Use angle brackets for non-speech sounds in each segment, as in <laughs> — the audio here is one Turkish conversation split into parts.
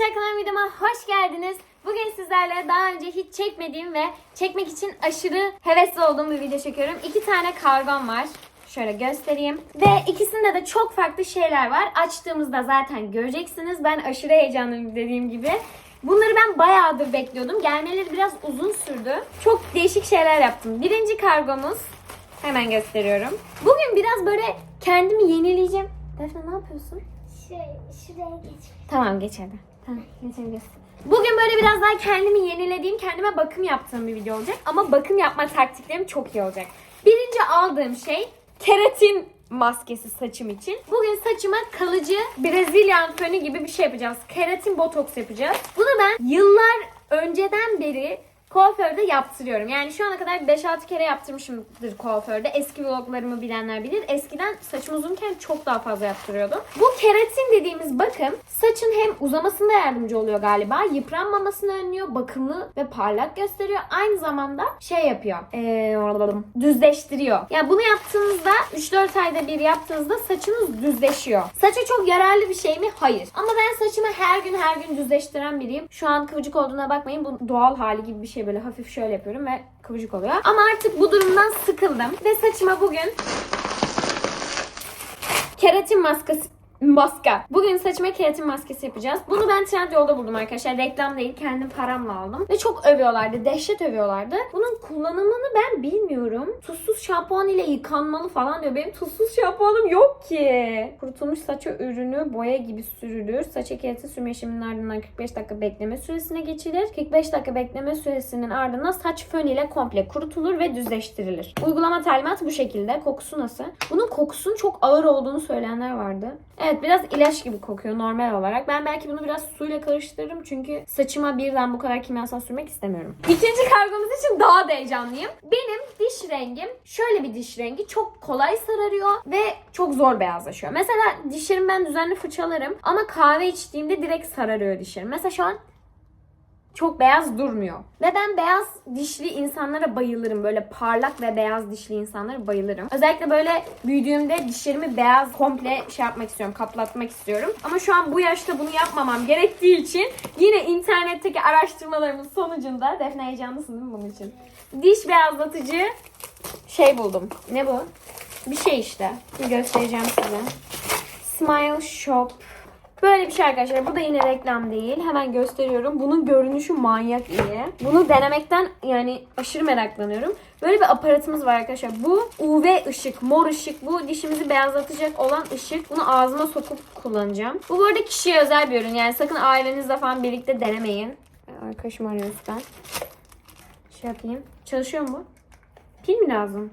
Arkadaşlar kanalıma videoma hoş geldiniz. Bugün sizlerle daha önce hiç çekmediğim ve çekmek için aşırı hevesli olduğum bir video çekiyorum. İki tane kargom var. Şöyle göstereyim. Ve ikisinde de çok farklı şeyler var. Açtığımızda zaten göreceksiniz. Ben aşırı heyecanlıyım dediğim gibi. Bunları ben bayağıdır bekliyordum. Gelmeleri biraz uzun sürdü. Çok değişik şeyler yaptım. Birinci kargomuz. Hemen gösteriyorum. Bugün biraz böyle kendimi yenileyeceğim. Defne ne yapıyorsun? Şey, şuraya geç. Tamam geç hadi. Bugün böyle biraz daha kendimi yenilediğim, kendime bakım yaptığım bir video olacak. Ama bakım yapma taktiklerim çok iyi olacak. Birinci aldığım şey keratin maskesi saçım için. Bugün saçıma kalıcı Brezilyan fönü gibi bir şey yapacağız. Keratin botoks yapacağız. Bunu ben yıllar önceden beri kuaförde yaptırıyorum. Yani şu ana kadar 5-6 kere yaptırmışımdır kuaförde. Eski vloglarımı bilenler bilir. Eskiden saçım uzunken çok daha fazla yaptırıyordum. Bu keratin dediğimiz bakım saçın hem uzamasında yardımcı oluyor galiba. Yıpranmamasını önlüyor. Bakımlı ve parlak gösteriyor. Aynı zamanda şey yapıyor. Ee, düzleştiriyor. Yani bunu yaptığınızda 3-4 ayda bir yaptığınızda saçınız düzleşiyor. Saça çok yararlı bir şey mi? Hayır. Ama ben saçımı her gün her gün düzleştiren biriyim. Şu an kıvırcık olduğuna bakmayın. Bu doğal hali gibi bir şey böyle hafif şöyle yapıyorum ve kıvırcık oluyor. Ama artık bu durumdan sıkıldım ve saçıma bugün keratin maskesi Maska. Bugün saçıma keratin maskesi yapacağız. Bunu ben Trendyol'da buldum arkadaşlar. Reklam değil. Kendim paramla aldım. Ve çok övüyorlardı. Dehşet övüyorlardı. Bunun kullanımını ben bilmiyorum. Tuzsuz şampuan ile yıkanmalı falan diyor. Benim tuzsuz şampuanım yok ki. Kurutulmuş saça ürünü boya gibi sürülür. Saça keratin sürme işleminin ardından 45 dakika bekleme süresine geçilir. 45 dakika bekleme süresinin ardından saç fön ile komple kurutulur ve düzleştirilir. Uygulama talimatı bu şekilde. Kokusu nasıl? Bunun kokusunun çok ağır olduğunu söyleyenler vardı. Evet biraz ilaç gibi kokuyor normal olarak. Ben belki bunu biraz suyla karıştırırım çünkü saçıma birden bu kadar kimyasal sürmek istemiyorum. İkinci kargomuz için daha da heyecanlıyım. Benim diş rengim şöyle bir diş rengi çok kolay sararıyor ve çok zor beyazlaşıyor. Mesela dişlerimi ben düzenli fırçalarım ama kahve içtiğimde direkt sararıyor dişlerim. Mesela şu an çok beyaz durmuyor. Ve ben beyaz dişli insanlara bayılırım. Böyle parlak ve beyaz dişli insanlara bayılırım. Özellikle böyle büyüdüğümde dişlerimi beyaz komple şey yapmak istiyorum, kaplatmak istiyorum. Ama şu an bu yaşta bunu yapmamam gerektiği için yine internetteki araştırmalarımın sonucunda Defne heyecanlısın değil mi bunun için? Diş beyazlatıcı şey buldum. Ne bu? Bir şey işte. Göstereceğim size. Smile Shop Böyle bir şey arkadaşlar. Bu da yine reklam değil. Hemen gösteriyorum. Bunun görünüşü manyak iyi. Bunu denemekten yani aşırı meraklanıyorum. Böyle bir aparatımız var arkadaşlar. Bu UV ışık, mor ışık. Bu dişimizi beyazlatacak olan ışık. Bunu ağzıma sokup kullanacağım. Bu bu arada kişiye özel bir ürün. Yani sakın ailenizle falan birlikte denemeyin. Arkadaşım arıyor lütfen. Şey yapayım. Çalışıyor mu? Pil mi lazım?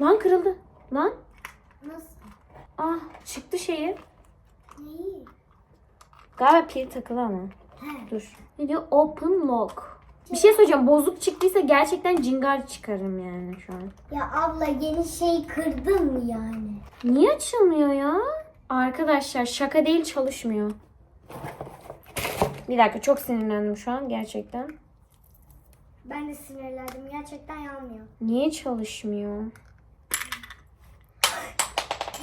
Lan kırıldı. Lan. Nasıl? Ah çıktı şeyi. Neyi? Galiba pil takılı ama. He. Dur. Ne diyor? Open lock. Bir şey söyleyeceğim. Bozuk çıktıysa gerçekten cingar çıkarım yani şu an. Ya abla yeni şey kırdın mı yani? Niye açılmıyor ya? Arkadaşlar şaka değil çalışmıyor. Bir dakika çok sinirlendim şu an gerçekten. Ben de sinirlendim. Gerçekten yanmıyor. Niye çalışmıyor?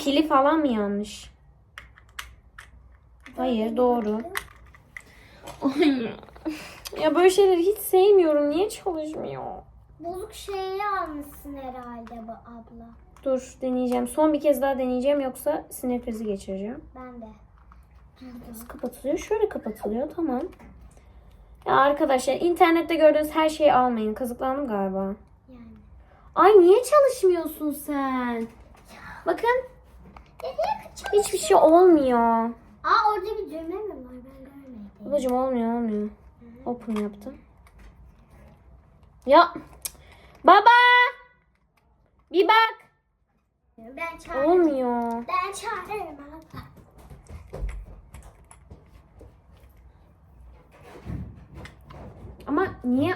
Pili falan mı yanlış? Hayır doğru. ya böyle şeyleri hiç sevmiyorum. Niye çalışmıyor? Bozuk şeyi almışsın herhalde bu abla. Dur deneyeceğim. Son bir kez daha deneyeceğim yoksa sinir krizi geçireceğim. Ben de. Nasıl kapatılıyor? Şöyle kapatılıyor. Tamam. Ya arkadaşlar internette gördüğünüz her şeyi almayın. Kazıklandım galiba. Yani. Ay niye çalışmıyorsun sen? Bakın hiçbir şey olmuyor. Aa orada bir düğme mi var? Ben Babacım olmuyor olmuyor. Open yaptım. Ya baba bir bak Ben çağırırım. olmuyor. Ben çağırırım abla. Ama niye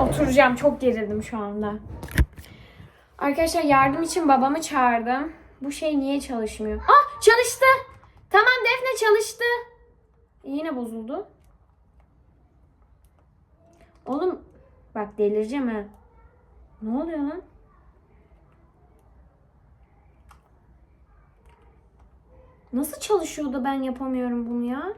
oturacağım çok gerildim şu anda. Arkadaşlar yardım için babamı çağırdım. Bu şey niye çalışmıyor? Ah çalıştı. Tamam Defne çalıştı. Yine bozuldu. Oğlum bak delireceğim ha. Ne oluyor lan? Nasıl çalışıyor da ben yapamıyorum bunu ya?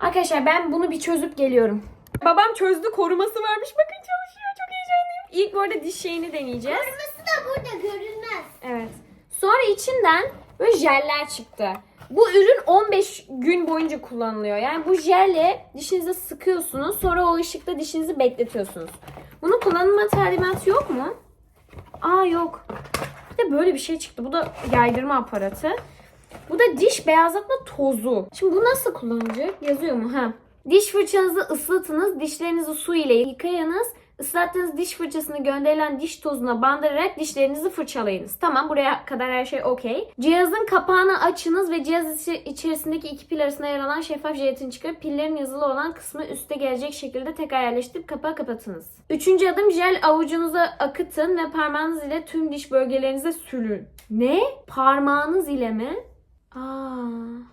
Arkadaşlar ben bunu bir çözüp geliyorum. Babam çözdü koruması varmış. Bakın çalışıyor. Çok heyecanlıyım. İlk bu arada diş şeyini deneyeceğiz. Kırmızı da burada görünmez. Evet. Sonra içinden böyle jeller çıktı. Bu ürün 15 gün boyunca kullanılıyor. Yani bu jelle dişinize sıkıyorsunuz. Sonra o ışıkta dişinizi bekletiyorsunuz. Bunun kullanılma talimatı yok mu? Aa yok. Bir de böyle bir şey çıktı. Bu da yaydırma aparatı. Bu da diş beyazlatma tozu. Şimdi bu nasıl kullanılacak? Yazıyor mu? Ha. Diş fırçanızı ıslatınız. Dişlerinizi su ile yıkayınız. Islattığınız diş fırçasını gönderilen diş tozuna bandırarak dişlerinizi fırçalayınız. Tamam buraya kadar her şey okey. Cihazın kapağını açınız ve cihaz içerisindeki iki pil arasında yer alan şeffaf jelatini çıkarıp pillerin yazılı olan kısmı üste gelecek şekilde tekrar yerleştirip kapağı kapatınız. Üçüncü adım jel avucunuza akıtın ve parmağınız ile tüm diş bölgelerinize sürün. Ne? Parmağınız ile mi? Aa.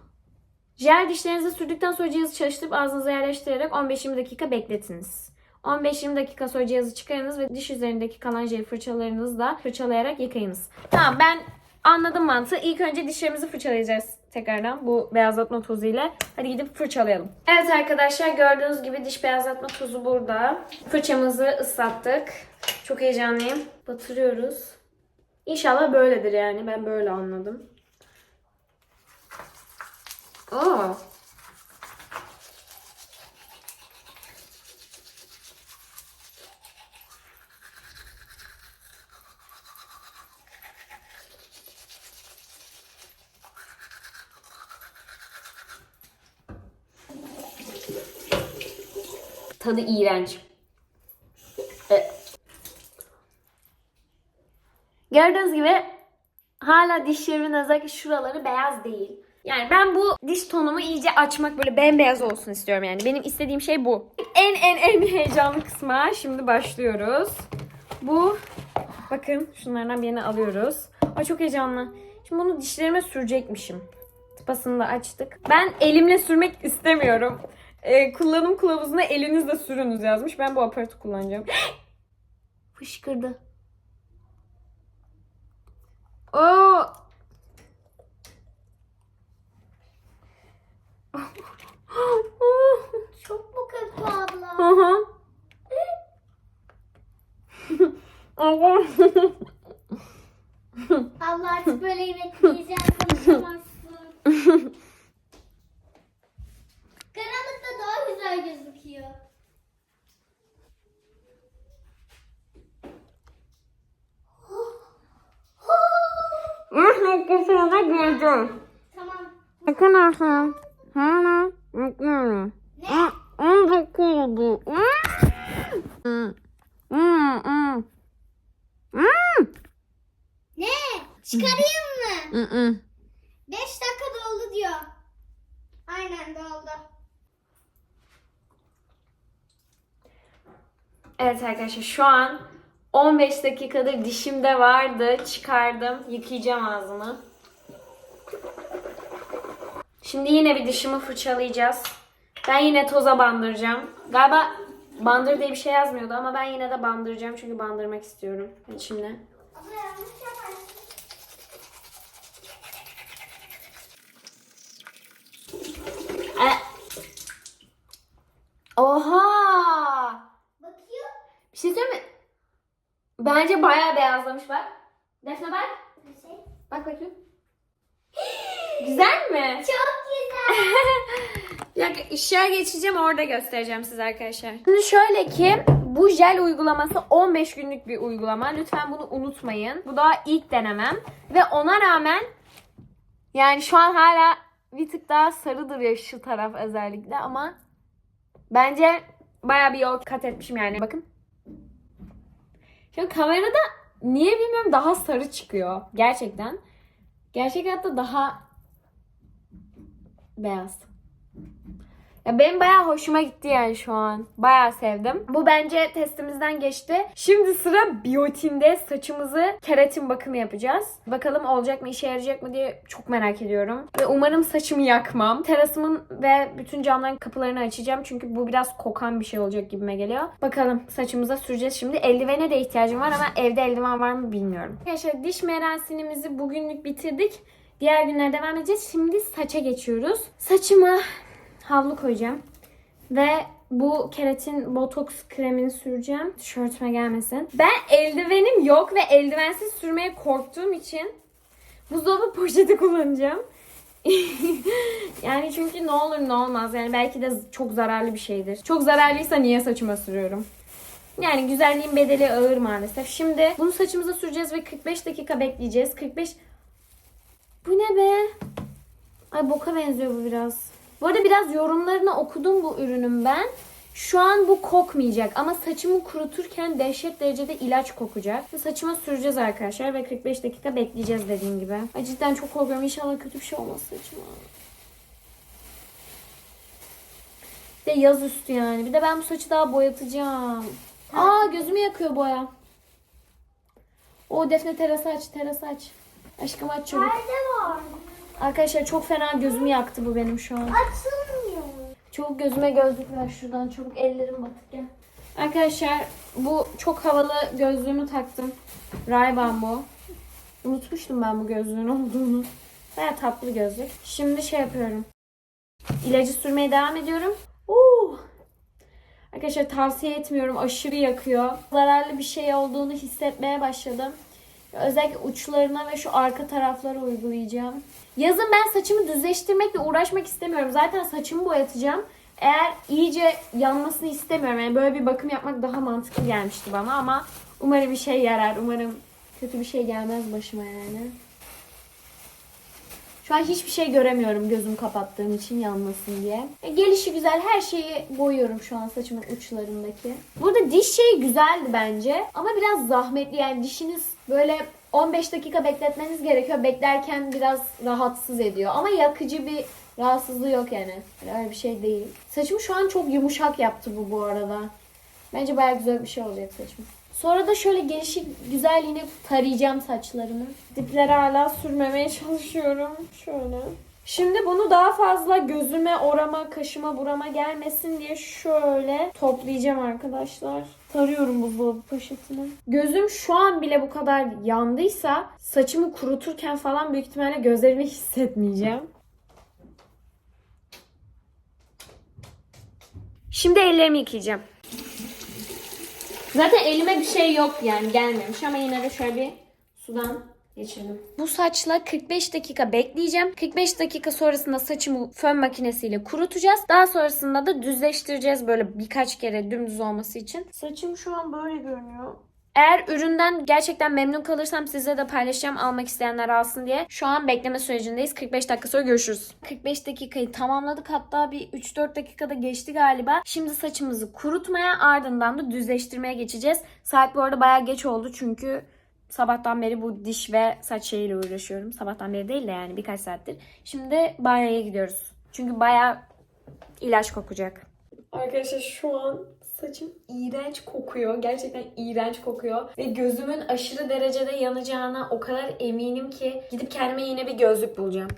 Jel dişlerinize sürdükten sonra cihazı çalıştırıp ağzınıza yerleştirerek 15-20 dakika bekletiniz. 15-20 dakika sonra cihazı çıkarınız ve diş üzerindeki kalan jel fırçalarınızla fırçalayarak yıkayınız. Tamam ben anladım mantığı. İlk önce dişlerimizi fırçalayacağız tekrardan bu beyazlatma tozu ile. Hadi gidip fırçalayalım. Evet arkadaşlar gördüğünüz gibi diş beyazlatma tozu burada. Fırçamızı ıslattık. Çok heyecanlıyım. Batırıyoruz. İnşallah böyledir yani. Ben böyle anladım. Aa. Tadı iğrenç. E. Gördüğünüz gibi hala dişlerimin özellikle şuraları beyaz değil. Yani ben bu diş tonumu iyice açmak böyle bembeyaz olsun istiyorum yani. Benim istediğim şey bu. En en en heyecanlı kısma şimdi başlıyoruz. Bu bakın şunlardan birini alıyoruz. Ay çok heyecanlı. Şimdi bunu dişlerime sürecekmişim. Tıpasını da açtık. Ben elimle sürmek istemiyorum. Ee, kullanım kılavuzuna elinizle sürünüz yazmış. Ben bu aparatı kullanacağım. <gasps> Fışkırdı. Oo. <laughs> Çok mu kötü abla? Hı hı. <laughs> Allah. abla artık böyle yemek yiyeceğim konuşamazsın. <laughs> Karanlıkta daha güzel gözüküyor. Noktasına girdim. Tamam. Arkadaşlar. Hala bekliyorum. Ne? 19 oldu. Ne? Çıkarayım mı? 5 dakika doldu diyor. Aynen doldu. Evet arkadaşlar şu an 15 dakikadır dişimde vardı. Çıkardım. Yıkayacağım ağzımı. Şimdi yine bir dişimi fırçalayacağız. Ben yine toza bandıracağım. Galiba bandır diye bir şey yazmıyordu ama ben yine de bandıracağım çünkü bandırmak istiyorum içimde. Abla yanlış yaparsın. E. Oha! Bakıyor. Bir şey söyleyeyim mi? Bence bayağı beyazlamış bak. Defne bak. Şey. Bak bakayım. <gasps> Güzel mi? Çok güzel. <laughs> Dakika ışığa geçeceğim orada göstereceğim size arkadaşlar. Şimdi şöyle ki bu jel uygulaması 15 günlük bir uygulama. Lütfen bunu unutmayın. Bu daha ilk denemem. Ve ona rağmen yani şu an hala bir tık daha sarı duruyor şu taraf özellikle ama bence bayağı bir yol kat etmişim yani. Bakın. Şu an kamerada niye bilmiyorum daha sarı çıkıyor. Gerçekten. Gerçek hayatta daha beyaz. Ya benim bayağı hoşuma gitti yani şu an. Bayağı sevdim. Bu bence testimizden geçti. Şimdi sıra biyotinde saçımızı keratin bakımı yapacağız. Bakalım olacak mı, işe yarayacak mı diye çok merak ediyorum. Ve umarım saçımı yakmam. Terasımın ve bütün camların kapılarını açacağım. Çünkü bu biraz kokan bir şey olacak gibime geliyor. Bakalım saçımıza süreceğiz şimdi. Eldivene de ihtiyacım var ama evde eldiven var mı bilmiyorum. Arkadaşlar diş merasimimizi bugünlük bitirdik. Diğer günler devam edeceğiz. Şimdi saça geçiyoruz. Saçımı havlu koyacağım. Ve bu keratin botoks kremini süreceğim. Tişörtüme gelmesin. Ben eldivenim yok ve eldivensiz sürmeye korktuğum için buzdolabı <laughs> poşeti kullanacağım. <laughs> yani çünkü ne olur ne olmaz. Yani belki de çok zararlı bir şeydir. Çok zararlıysa niye saçıma sürüyorum? Yani güzelliğin bedeli ağır maalesef. Şimdi bunu saçımıza süreceğiz ve 45 dakika bekleyeceğiz. 45 Bu ne be? Ay boka benziyor bu biraz. Bu arada biraz yorumlarını okudum bu ürünün ben. Şu an bu kokmayacak ama saçımı kuruturken dehşet derecede ilaç kokacak. Saçıma süreceğiz arkadaşlar ve 45 dakika bekleyeceğiz dediğim gibi. Ay cidden çok korkuyorum. İnşallah kötü bir şey olmaz saçıma. Bir de yaz üstü yani. Bir de ben bu saçı daha boyatacağım. Aa gözümü yakıyor boya. O Defne terası aç, terası aç. Aşkım aç çabuk. Nerede var? Arkadaşlar çok fena gözümü yaktı bu benim şu an. Açılmıyor. Çabuk gözüme gözlük ver şuradan. Çabuk ellerim batık gel. Arkadaşlar bu çok havalı gözlüğümü taktım. Ray-Ban bu. Unutmuştum ben bu gözlüğün olduğunu. Baya tatlı gözlük. Şimdi şey yapıyorum. İlacı sürmeye devam ediyorum. Oo. Arkadaşlar tavsiye etmiyorum. Aşırı yakıyor. Zararlı bir şey olduğunu hissetmeye başladım. Özellikle uçlarına ve şu arka taraflara uygulayacağım. Yazın ben saçımı düzleştirmekle uğraşmak istemiyorum. Zaten saçımı boyatacağım. Eğer iyice yanmasını istemiyorum. Yani böyle bir bakım yapmak daha mantıklı gelmişti bana ama umarım bir şey yarar. Umarım kötü bir şey gelmez başıma yani. Şu an hiçbir şey göremiyorum gözüm kapattığım için yanmasın diye. E, gelişi güzel her şeyi boyuyorum şu an saçımın uçlarındaki. Burada diş şeyi güzeldi bence ama biraz zahmetli yani dişiniz böyle 15 dakika bekletmeniz gerekiyor. Beklerken biraz rahatsız ediyor ama yakıcı bir rahatsızlığı yok yani. Öyle bir şey değil. Saçımı şu an çok yumuşak yaptı bu bu arada. Bence bayağı güzel bir şey olacak saçım. Sonra da şöyle gelişik güzel tarayacağım saçlarımı. Dipleri hala sürmemeye <laughs> çalışıyorum. Şöyle. Şimdi bunu daha fazla gözüme, orama, kaşıma, burama gelmesin diye şöyle toplayacağım arkadaşlar. Tarıyorum buzdolabı poşetini. Gözüm şu an bile bu kadar yandıysa saçımı kuruturken falan büyük ihtimalle gözlerimi hissetmeyeceğim. Şimdi ellerimi yıkayacağım. Zaten elime bir şey yok yani gelmemiş ama yine de şöyle bir sudan geçirdim. Bu saçla 45 dakika bekleyeceğim. 45 dakika sonrasında saçımı fön makinesiyle kurutacağız. Daha sonrasında da düzleştireceğiz böyle birkaç kere dümdüz olması için. Saçım şu an böyle görünüyor. Eğer üründen gerçekten memnun kalırsam size de paylaşacağım almak isteyenler alsın diye. Şu an bekleme sürecindeyiz. 45 dakika sonra görüşürüz. 45 dakikayı tamamladık. Hatta bir 3-4 dakikada geçti galiba. Şimdi saçımızı kurutmaya ardından da düzleştirmeye geçeceğiz. Saat bu arada bayağı geç oldu çünkü sabahtan beri bu diş ve saç şeyiyle uğraşıyorum. Sabahtan beri değil de yani birkaç saattir. Şimdi banyoya gidiyoruz. Çünkü bayağı ilaç kokacak. Arkadaşlar şu an saçım iğrenç kokuyor. Gerçekten iğrenç kokuyor. Ve gözümün aşırı derecede yanacağına o kadar eminim ki gidip kendime yine bir gözlük bulacağım.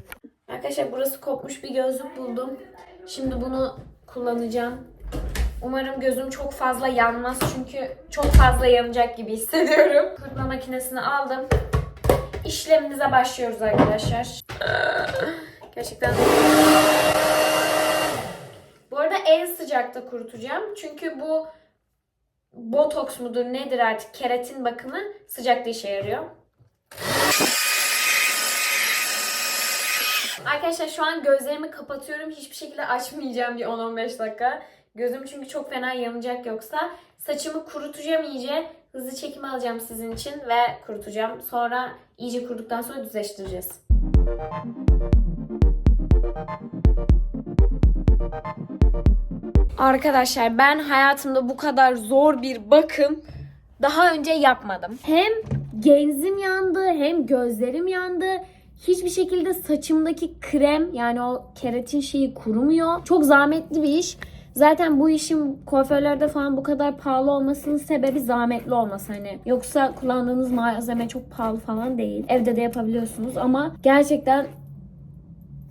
Arkadaşlar burası kopmuş bir gözlük buldum. Şimdi bunu kullanacağım. Umarım gözüm çok fazla yanmaz çünkü çok fazla yanacak gibi hissediyorum. Kurutma makinesini aldım. İşlemimize başlıyoruz arkadaşlar. Gerçekten en sıcakta kurutacağım. Çünkü bu botoks mudur nedir artık keratin bakımı sıcakta işe yarıyor. Arkadaşlar şu an gözlerimi kapatıyorum. Hiçbir şekilde açmayacağım bir 10-15 dakika. Gözüm çünkü çok fena yanacak yoksa. Saçımı kurutacağım iyice. Hızlı çekim alacağım sizin için ve kurutacağım. Sonra iyice kuruduktan sonra düzleştireceğiz. Arkadaşlar ben hayatımda bu kadar zor bir bakım daha önce yapmadım. Hem genzim yandı hem gözlerim yandı. Hiçbir şekilde saçımdaki krem yani o keratin şeyi kurumuyor. Çok zahmetli bir iş. Zaten bu işin kuaförlerde falan bu kadar pahalı olmasının sebebi zahmetli olması hani. Yoksa kullandığınız malzeme çok pahalı falan değil. Evde de yapabiliyorsunuz ama gerçekten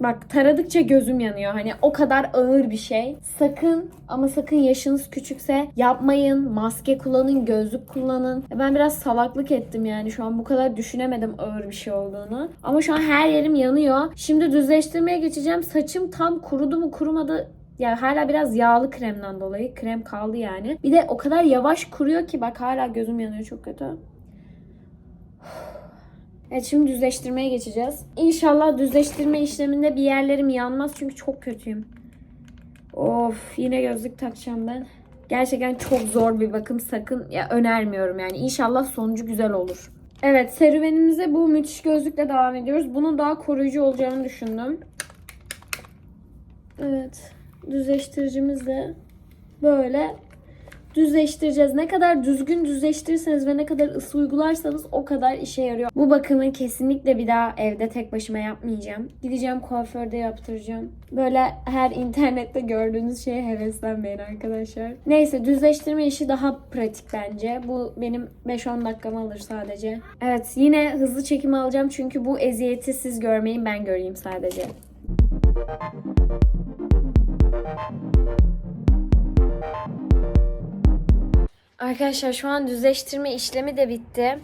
Bak taradıkça gözüm yanıyor. Hani o kadar ağır bir şey. Sakın ama sakın yaşınız küçükse yapmayın. Maske kullanın, gözlük kullanın. Ben biraz salaklık ettim yani. Şu an bu kadar düşünemedim ağır bir şey olduğunu. Ama şu an her yerim yanıyor. Şimdi düzleştirmeye geçeceğim. Saçım tam kurudu mu kurumadı Ya hala biraz yağlı kremden dolayı. Krem kaldı yani. Bir de o kadar yavaş kuruyor ki bak hala gözüm yanıyor çok kötü. Evet şimdi düzleştirmeye geçeceğiz. İnşallah düzleştirme işleminde bir yerlerim yanmaz çünkü çok kötüyüm. Of yine gözlük takacağım ben. Gerçekten çok zor bir bakım sakın ya önermiyorum yani. İnşallah sonucu güzel olur. Evet serüvenimize bu müthiş gözlükle devam ediyoruz. Bunun daha koruyucu olacağını düşündüm. Evet düzleştiricimiz de böyle düzleştireceğiz. Ne kadar düzgün düzleştirirseniz ve ne kadar ısı uygularsanız o kadar işe yarıyor. Bu bakımı kesinlikle bir daha evde tek başıma yapmayacağım. Gideceğim kuaförde yaptıracağım. Böyle her internette gördüğünüz şeye heveslenmeyin arkadaşlar. Neyse düzleştirme işi daha pratik bence. Bu benim 5-10 dakikamı alır sadece. Evet yine hızlı çekim alacağım çünkü bu eziyeti siz görmeyin ben göreyim sadece. Arkadaşlar şu an düzleştirme işlemi de bitti.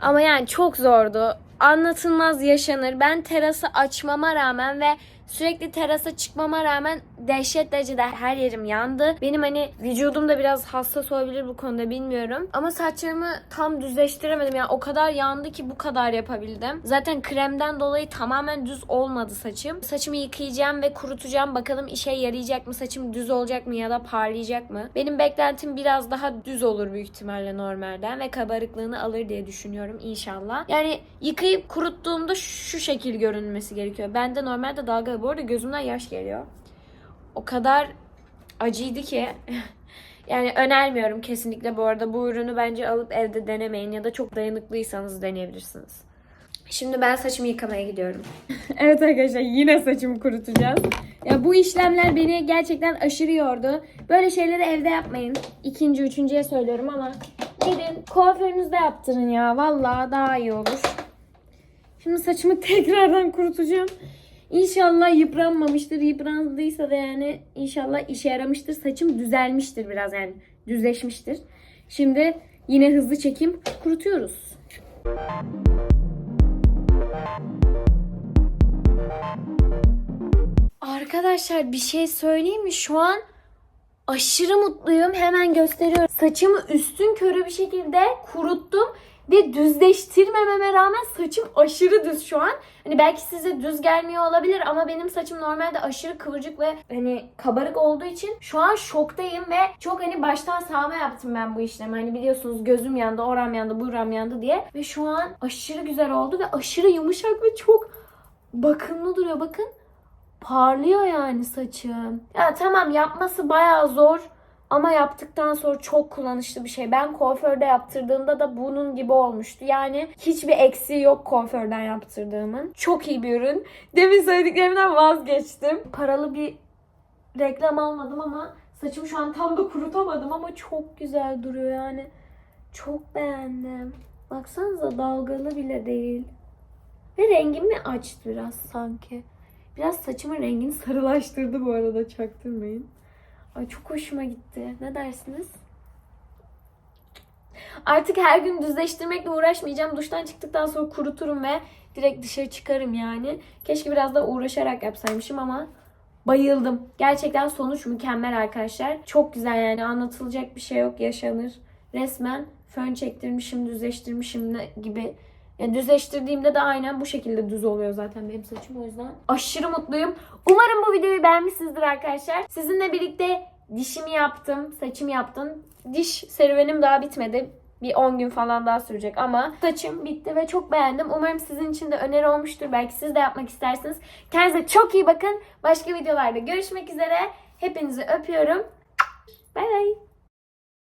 Ama yani çok zordu. Anlatılmaz yaşanır. Ben terası açmama rağmen ve sürekli terasa çıkmama rağmen dehşet derecede her yerim yandı. Benim hani vücudum da biraz hassas olabilir bu konuda bilmiyorum. Ama saçlarımı tam düzleştiremedim. Yani o kadar yandı ki bu kadar yapabildim. Zaten kremden dolayı tamamen düz olmadı saçım. Saçımı yıkayacağım ve kurutacağım. Bakalım işe yarayacak mı? Saçım düz olacak mı ya da parlayacak mı? Benim beklentim biraz daha düz olur büyük ihtimalle normalden ve kabarıklığını alır diye düşünüyorum inşallah. Yani yıkayıp kuruttuğumda şu şekil görünmesi gerekiyor. Bende normalde Bu arada gözümden yaş geliyor. O kadar acıydı ki <laughs> yani önermiyorum kesinlikle bu arada bu ürünü bence alıp evde denemeyin ya da çok dayanıklıysanız deneyebilirsiniz. Şimdi ben saçımı yıkamaya gidiyorum. <laughs> evet arkadaşlar yine saçımı kurutacağız. Ya bu işlemler beni gerçekten aşırı yordu. Böyle şeyleri evde yapmayın. İkinci, üçüncüye söylüyorum ama gidin kuaförünüzde yaptırın ya. Vallahi daha iyi olur. Şimdi saçımı <laughs> tekrardan kurutacağım. İnşallah yıpranmamıştır. Yıprandıysa da yani inşallah işe yaramıştır. Saçım düzelmiştir biraz yani düzleşmiştir. Şimdi yine hızlı çekim kurutuyoruz. Arkadaşlar bir şey söyleyeyim mi? Şu an aşırı mutluyum. Hemen gösteriyorum. Saçımı üstün körü bir şekilde kuruttum ve düzleştirmememe rağmen saçım aşırı düz şu an. Hani belki size düz gelmiyor olabilir ama benim saçım normalde aşırı kıvırcık ve hani kabarık olduğu için şu an şoktayım ve çok hani baştan sağma yaptım ben bu işlemi. Hani biliyorsunuz gözüm yandı, oram yandı, buram yandı diye. Ve şu an aşırı güzel oldu ve aşırı yumuşak ve çok bakımlı duruyor. Bakın parlıyor yani saçım. Ya tamam yapması bayağı zor ama yaptıktan sonra çok kullanışlı bir şey. Ben kuaförde yaptırdığımda da bunun gibi olmuştu. Yani hiçbir eksiği yok kuaförden yaptırdığımın. Çok iyi bir ürün. Demin söylediklerimden vazgeçtim. Paralı bir reklam almadım ama saçımı şu an tam da kurutamadım ama çok güzel duruyor yani. Çok beğendim. Baksanıza dalgalı bile değil. Ve rengimi açtı biraz sanki. Biraz saçımın rengini sarılaştırdı bu arada çaktırmayın. Ay çok hoşuma gitti. Ne dersiniz? Artık her gün düzleştirmekle uğraşmayacağım. Duştan çıktıktan sonra kuruturum ve direkt dışarı çıkarım yani. Keşke biraz da uğraşarak yapsaymışım ama bayıldım. Gerçekten sonuç mükemmel arkadaşlar. Çok güzel yani anlatılacak bir şey yok yaşanır. Resmen fön çektirmişim, düzleştirmişim gibi. Yani düzleştirdiğimde de aynen bu şekilde düz oluyor zaten benim saçım o yüzden. Aşırı mutluyum. Umarım bu videoyu beğenmişsinizdir arkadaşlar. Sizinle birlikte dişimi yaptım, saçımı yaptım. Diş serüvenim daha bitmedi. Bir 10 gün falan daha sürecek ama saçım bitti ve çok beğendim. Umarım sizin için de öneri olmuştur. Belki siz de yapmak istersiniz. Kendinize çok iyi bakın. Başka videolarda görüşmek üzere. Hepinizi öpüyorum. Bay bay.